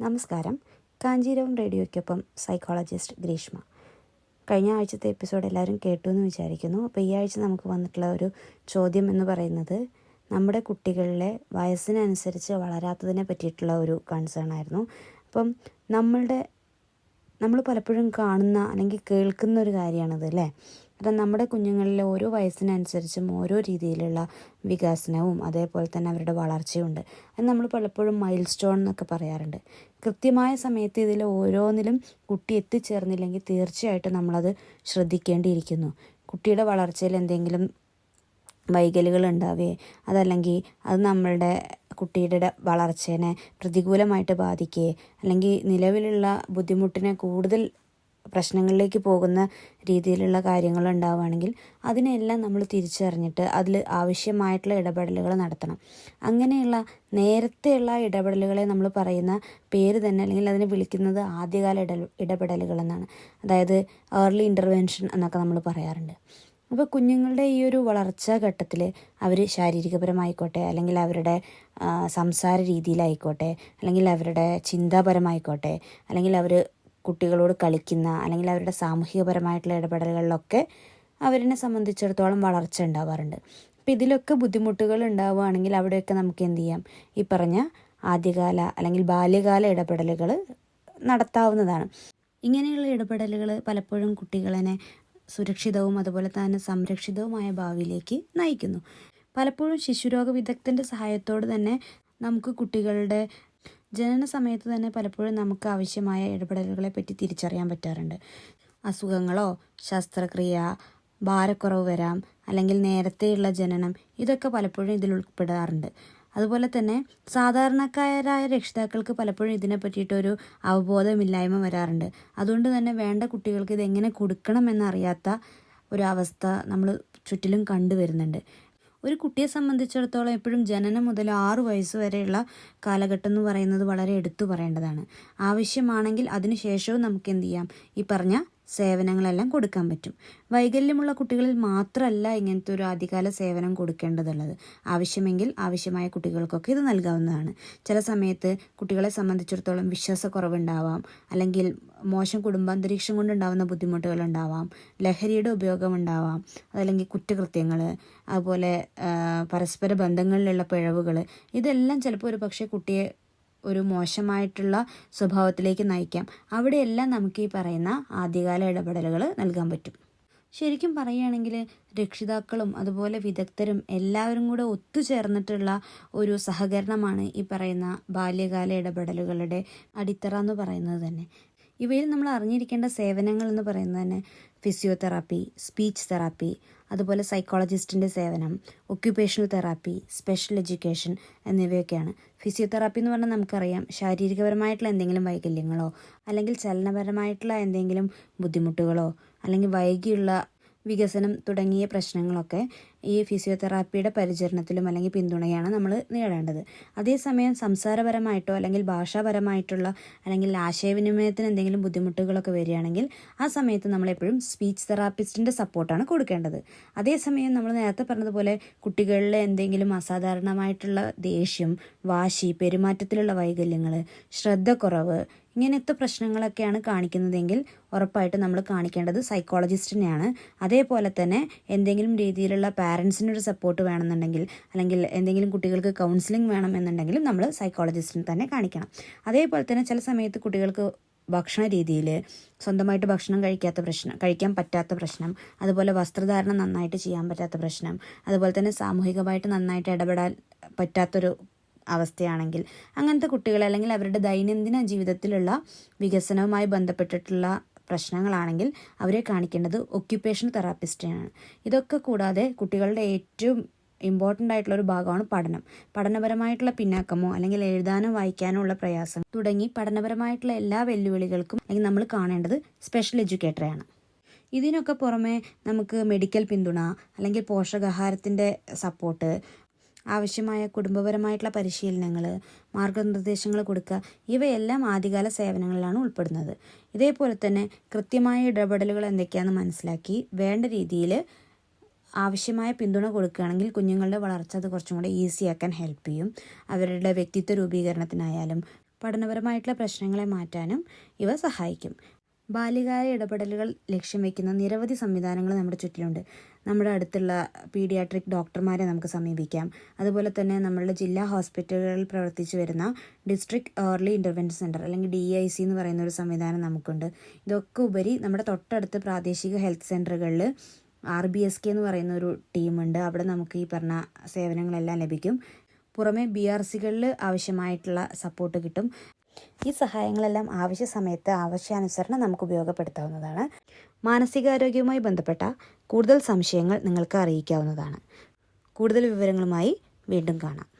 നമസ്കാരം. കാഞ്ചീരവം റേഡിയോയ്ക്കൊപ്പം സൈക്കോളജിസ്റ്റ് ഗ്രീഷ്മ. കഴിഞ്ഞ ആഴ്ചത്തെ എപ്പിസോഡ് എല്ലാവരും കേട്ടു എന്ന് വിചാരിക്കുന്നു. അപ്പോൾ ഈ ആഴ്ച നമുക്ക് വന്നിട്ടുള്ള ഒരു ചോദ്യം എന്ന് പറയുന്നത് നമ്മുടെ കുട്ടികളിലെ വയസ്സിനനുസരിച്ച് വളരാത്തതിനെ പറ്റിയിട്ടുള്ള ഒരു കൺസേൺ ആയിരുന്നു. അപ്പം നമ്മളുടെ നമ്മൾ പലപ്പോഴും കാണുന്ന അല്ലെങ്കിൽ കേൾക്കുന്ന ഒരു കാര്യമാണത് അല്ലേ? കാരണം നമ്മുടെ കുഞ്ഞുങ്ങളിലെ ഓരോ വയസ്സിനനുസരിച്ചും ഓരോ രീതിയിലുള്ള വികസനവും അതേപോലെ തന്നെ അവരുടെ വളർച്ചയുണ്ട്. അത് നമ്മൾ പലപ്പോഴും മൈൽ സ്റ്റോൺ എന്നൊക്കെ പറയാറുണ്ട്. കൃത്യമായ സമയത്ത് ഇതിൽ ഓരോന്നിലും കുട്ടി എത്തിച്ചേർന്നില്ലെങ്കിൽ തീർച്ചയായിട്ടും നമ്മളത് ശ്രദ്ധിക്കേണ്ടിയിരിക്കുന്നു. കുട്ടിയുടെ വളർച്ചയിൽ എന്തെങ്കിലും വൈകലുകൾ ഉണ്ടാവേ അതല്ലെങ്കിൽ അത് നമ്മളുടെ കുട്ടിയുടെ വളർച്ചേനെ പ്രതികൂലമായിട്ട് ബാധിക്കുകയെ അല്ലെങ്കിൽ നിലവിലുള്ള ബുദ്ധിമുട്ടിനെ കൂടുതൽ പ്രശ്നങ്ങളിലേക്ക് പോകുന്ന രീതിയിലുള്ള കാര്യങ്ങൾ ഉണ്ടാവുകയാണെങ്കിൽ അതിനെല്ലാം നമ്മൾ തിരിച്ചറിഞ്ഞിട്ട് അതിൽ ആവശ്യമായിട്ടുള്ള ഇടപെടലുകൾ നടത്തണം. അങ്ങനെയുള്ള നേരത്തെയുള്ള ഇടപെടലുകളെ നമ്മൾ പറയുന്ന പേര് തന്നെ അല്ലെങ്കിൽ അതിനെ വിളിക്കുന്നത് ആദ്യകാല ഇട ഇടപെടലുകൾ എന്നാണ് അതായത് ഏർലി ഇന്റർവെൻഷൻ എന്നൊക്കെ നമ്മൾ പറയാറുണ്ട്. അപ്പോൾ കുഞ്ഞുങ്ങളുടെ ഈ ഒരു വളർച്ചാ ഘട്ടത്തിൽ അവർ ശാരീരികപരമായിക്കോട്ടെ അല്ലെങ്കിൽ അവരുടെ സംസാര രീതിയിലായിക്കോട്ടെ അല്ലെങ്കിൽ അവരുടെ ചിന്താപരമായിക്കോട്ടെ അല്ലെങ്കിൽ അവർ കുട്ടികളോട് കളിക്കുന്ന അല്ലെങ്കിൽ അവരുടെ സാമൂഹികപരമായിട്ടുള്ള ഇടപെടലുകളിലൊക്കെ അവരിനെ സംബന്ധിച്ചിടത്തോളം വളർച്ച ഉണ്ടാവാറുണ്ട്. അപ്പോൾ ഇതിലൊക്കെ ബുദ്ധിമുട്ടുകൾ ഉണ്ടാവുകയാണെങ്കിൽ അവിടെയൊക്കെ നമുക്ക് എന്ത് ചെയ്യാം? ഈ പറഞ്ഞ ആദ്യകാല അല്ലെങ്കിൽ ബാല്യകാല ഇടപെടലുകൾ നടത്താവുന്നതാണ്. ഇങ്ങനെയുള്ള ഇടപെടലുകൾ പലപ്പോഴും കുട്ടികളെ സുരക്ഷിതവും അതുപോലെ തന്നെ സംരക്ഷിതവുമായ ഭാവിയിലേക്ക് നയിക്കുന്നു. പലപ്പോഴും ശിശുരോഗ വിദഗ്ധന്റെ സഹായത്തോട് തന്നെ നമുക്ക് കുട്ടികളുടെ ജനന സമയത്ത് തന്നെ പലപ്പോഴും നമുക്ക് ആവശ്യമായ ഇടപെടലുകളെ പറ്റി തിരിച്ചറിയാൻ പറ്റാറുണ്ട്. അസുഖങ്ങളോ ശസ്ത്രക്രിയ ഭാരക്കുറവ് വരാം അല്ലെങ്കിൽ നേരത്തെയുള്ള ജനനം ഇതൊക്കെ പലപ്പോഴും ഇതിൽ ഉൾപ്പെടാറുണ്ട്. അതുപോലെ തന്നെ സാധാരണക്കാരായ രക്ഷിതാക്കൾക്ക് പലപ്പോഴും ഇതിനെ പറ്റിയിട്ടൊരു അവബോധമില്ലായ്മ വരാറുണ്ട്. അതുകൊണ്ട് തന്നെ വേണ്ട കുട്ടികൾക്ക് ഇത് എങ്ങനെ കൊടുക്കണമെന്നറിയാത്ത ഒരു അവസ്ഥ നമ്മൾ ചുറ്റിലും കണ്ടുവരുന്നുണ്ട്. ഒരു കുട്ടിയെ സംബന്ധിച്ചിടത്തോളം എപ്പോഴും ജനനം മുതൽ ആറു വയസ്സ് വരെയുള്ള കാലഘട്ടം എന്ന് പറയുന്നത് വളരെ എടുത്തു പറയേണ്ടതാണ്. ആവശ്യമാണെങ്കിൽ അതിനുശേഷവും നമുക്ക് എന്ത് ചെയ്യാം? ഈ പറഞ്ഞ സേവനങ്ങളെല്ലാം കൊടുക്കാൻ പറ്റും. വൈകല്യമുള്ള കുട്ടികളിൽ മാത്രമല്ല ഇങ്ങനത്തെ ഒരു ആദ്യകാല സേവനം കൊടുക്കേണ്ടതുള്ളത്. ആവശ്യമെങ്കിൽ ആവശ്യമായ കുട്ടികൾക്കൊക്കെ ഇത് നൽകാവുന്നതാണ്. ചില സമയത്ത് കുട്ടികളെ സംബന്ധിച്ചിടത്തോളം വിശ്വാസക്കുറവുണ്ടാവാം. അല്ലെങ്കിൽ മോശം കുടുംബാന്തരീക്ഷം കൊണ്ടുണ്ടാകുന്ന ബുദ്ധിമുട്ടുകൾ ഉണ്ടാവാം ലഹരിയുടെ ഉപയോഗം ഉണ്ടാവാം അതല്ലെങ്കിൽ കുറ്റകൃത്യങ്ങൾ അതുപോലെ പരസ്പര ബന്ധങ്ങളിലുള്ള പിഴവുകൾ ഇതെല്ലാം ചിലപ്പോൾ ഒരു പക്ഷേ കുട്ടിയെ ഒരു മോശമായിട്ടുള്ള സ്വഭാവത്തിലേക്ക് നയിക്കാം. അവിടെയെല്ലാം നമുക്ക് ഈ പറയുന്ന ആദ്യകാല ഇടപെടലുകൾ നൽകാൻ പറ്റും. ശരിക്കും പറയുകയാണെങ്കിൽ രക്ഷിതാക്കളും അതുപോലെ വിദഗ്ധരും എല്ലാവരും കൂടെ ഒത്തുചേർന്നിട്ടുള്ള ഒരു സഹകരണമാണ് ഈ പറയുന്ന ബാല്യകാല ഇടപെടലുകളുടെ അടിത്തറ എന്ന് പറയുന്നത് തന്നെ. ഇവയിൽ നമ്മൾ അറിഞ്ഞിരിക്കേണ്ട സേവനങ്ങൾ എന്ന് പറയുന്നത് തന്നെ ഫിസിയോതെറാപ്പി സ്പീച്ച് തെറാപ്പി അതുപോലെ സൈക്കോളജിസ്റ്റിന്റെ സേവനം ഒക്യുപേഷണൽ തെറാപ്പി സ്പെഷ്യൽ എഡ്യൂക്കേഷൻ എന്നിവയൊക്കെയാണ്. ഫിസിയോതെറാപ്പി എന്ന് പറഞ്ഞാൽ നമുക്കറിയാം ശാരീരികപരമായിട്ടുള്ള എന്തെങ്കിലും വൈകല്യങ്ങളോ അല്ലെങ്കിൽ ചലനപരമായിട്ടുള്ള എന്തെങ്കിലും ബുദ്ധിമുട്ടുകളോ അല്ലെങ്കിൽ വൈകിയുള്ള വികസനം തുടങ്ങിയ പ്രശ്നങ്ങളൊക്കെ ഈ ഫിസിയോതെറാപ്പിയുടെ പരിചരണത്തിലും അല്ലെങ്കിൽ പിന്തുണയാണ് നമ്മൾ നേടേണ്ടത്. അതേസമയം സംസാരപരമായിട്ടോ അല്ലെങ്കിൽ ഭാഷാപരമായിട്ടുള്ള അല്ലെങ്കിൽ ആശയവിനിമയത്തിന് എന്തെങ്കിലും ബുദ്ധിമുട്ടുകളൊക്കെ വരികയാണെങ്കിൽ ആ സമയത്ത് നമ്മളെപ്പോഴും സ്പീച്ച് തെറാപ്പിസ്റ്റിന്റെ സപ്പോർട്ടാണ് കൊടുക്കേണ്ടത്. അതേസമയം നമ്മൾ നേരത്തെ പറഞ്ഞതുപോലെ കുട്ടികളിലെ എന്തെങ്കിലും അസാധാരണമായിട്ടുള്ള ദേഷ്യം വാശി പെരുമാറ്റത്തിലുള്ള വൈകല്യങ്ങൾ ശ്രദ്ധക്കുറവ് ഇങ്ങനത്തെ പ്രശ്നങ്ങളൊക്കെയാണ് കാണിക്കുന്നതെങ്കിൽ ഉറപ്പായിട്ടും നമ്മൾ കാണിക്കേണ്ടത് സൈക്കോളജിസ്റ്റിനെയാണ് അതേപോലെ തന്നെ എന്തെങ്കിലും രീതിയിലുള്ള പാരൻസിനൊരു സപ്പോർട്ട് വേണമെന്നുണ്ടെങ്കിൽ അല്ലെങ്കിൽ എന്തെങ്കിലും കുട്ടികൾക്ക് കൗൺസിലിംഗ് വേണം എന്നുണ്ടെങ്കിലും നമ്മൾ സൈക്കോളജിസ്റ്റിനെ തന്നെ കാണിക്കണം. അതേപോലെ തന്നെ ചില സമയത്ത് കുട്ടികൾക്ക് ഭക്ഷണ രീതിയിൽ സ്വന്തമായിട്ട് ഭക്ഷണം കഴിക്കാത്ത പ്രശ്നം കഴിക്കാൻ പറ്റാത്ത പ്രശ്നം അതുപോലെ വസ്ത്രധാരണം നന്നായിട്ട് ചെയ്യാൻ പറ്റാത്ത പ്രശ്നം അതുപോലെ തന്നെ സാമൂഹികമായിട്ട് നന്നായിട്ട് ഇടപെടാൻ പറ്റാത്തൊരു അവസ്ഥയാണെങ്കിൽ അങ്ങനത്തെ കുട്ടികൾ അല്ലെങ്കിൽ അവരുടെ ദൈനംദിന ജീവിതത്തിലുള്ള വികസനവുമായി ബന്ധപ്പെട്ടിട്ടുള്ള പ്രശ്നങ്ങളാണെങ്കിൽ അവരെ കാണിക്കേണ്ടത് ഒക്യുപ്പേഷൻ തെറാപ്പിസ്റ്റിനാണ് ഇതൊക്കെ കൂടാതെ കുട്ടികളുടെ ഏറ്റവും ഇമ്പോർട്ടന്റ് ആയിട്ടുള്ള ഒരു ഭാഗമാണ് പഠനം. പഠനപരമായിട്ടുള്ള പിന്നാക്കമോ അല്ലെങ്കിൽ എഴുതാനോ വായിക്കാനോ ഉള്ള പ്രയാസം തുടങ്ങി പഠനപരമായിട്ടുള്ള എല്ലാ വെല്ലുവിളികൾക്കും അല്ലെങ്കിൽ നമ്മൾ കാണേണ്ടത് സ്പെഷ്യൽ എഡ്യൂക്കേറ്ററെയാണ് ഇതിനൊക്കെ പുറമെ നമുക്ക് മെഡിക്കൽ പിന്തുണ അല്ലെങ്കിൽ പോഷകാഹാരത്തിന്റെ സപ്പോർട്ട് ആവശ്യമായ കുടുംബപരമായിട്ടുള്ള പരിശീലനങ്ങൾ മാർഗനിർദ്ദേശങ്ങൾ കൊടുക്കുക ഇവയെല്ലാം ആദ്യകാല സേവനങ്ങളിലാണ് ഉൾപ്പെടുന്നത്. ഇതേപോലെ തന്നെ കൃത്യമായ ഇടപെടലുകൾ എന്തൊക്കെയാണെന്ന് മനസ്സിലാക്കി വേണ്ട രീതിയിൽ ആവശ്യമായ പിന്തുണ കൊടുക്കുകയാണെങ്കിൽ കുഞ്ഞുങ്ങളുടെ വളർച്ച അത് കുറച്ചും കൂടെ ഈസി ആക്കാൻ ഹെൽപ്പ് ചെയ്യും. അവരുടെ വ്യക്തിത്വ രൂപീകരണത്തിനായാലും പഠനപരമായിട്ടുള്ള പ്രശ്നങ്ങളെ മാറ്റാനും ഇവ സഹായിക്കും. ബാല്യകാല ഇടപെടലുകൾ ലക്ഷ്യം വയ്ക്കുന്ന നിരവധി സംവിധാനങ്ങൾ നമ്മുടെ ചുറ്റിലുണ്ട്. നമ്മുടെ അടുത്തുള്ള പീഡിയാട്രിക് ഡോക്ടർമാരെ നമുക്ക് സമീപിക്കാം. അതുപോലെ തന്നെ നമ്മളുടെ ജില്ലാ ഹോസ്പിറ്റലുകളിൽ പ്രവർത്തിച്ചു വരുന്ന ഡിസ്ട്രിക്ട് ഏർലി ഇന്റർവെൻഷൻ സെന്റർ അല്ലെങ്കിൽ ഡി ഐ സി എന്ന് പറയുന്ന ഒരു സംവിധാനം നമുക്കുണ്ട്. ഇതൊക്കെ ഉപരി നമ്മുടെ തൊട്ടടുത്ത് പ്രാദേശിക ഹെൽത്ത് സെന്ററുകളിൽ ആർ ബി എസ് കെ എന്ന് പറയുന്ന ഒരു ടീമുണ്ട്. അവിടെ നമുക്ക് ഈ പറഞ്ഞ സേവനങ്ങളെല്ലാം ലഭിക്കും. പുറമെ ബി ആർ സികളിൽ ആവശ്യമായിട്ടുള്ള സപ്പോർട്ട് കിട്ടും. ഈ സഹായങ്ങളെല്ലാം ആവശ്യ സമയത്ത് ആവശ്യാനുസരണം നമുക്ക് ഉപയോഗപ്പെടുത്താവുന്നതാണ്. മാനസികാരോഗ്യവുമായി ബന്ധപ്പെട്ട കൂടുതൽ സംശയങ്ങൾ നിങ്ങൾക്ക് അറിയിക്കാവുന്നതാണ്. കൂടുതൽ വിവരങ്ങളുമായി വീണ്ടും കാണാം.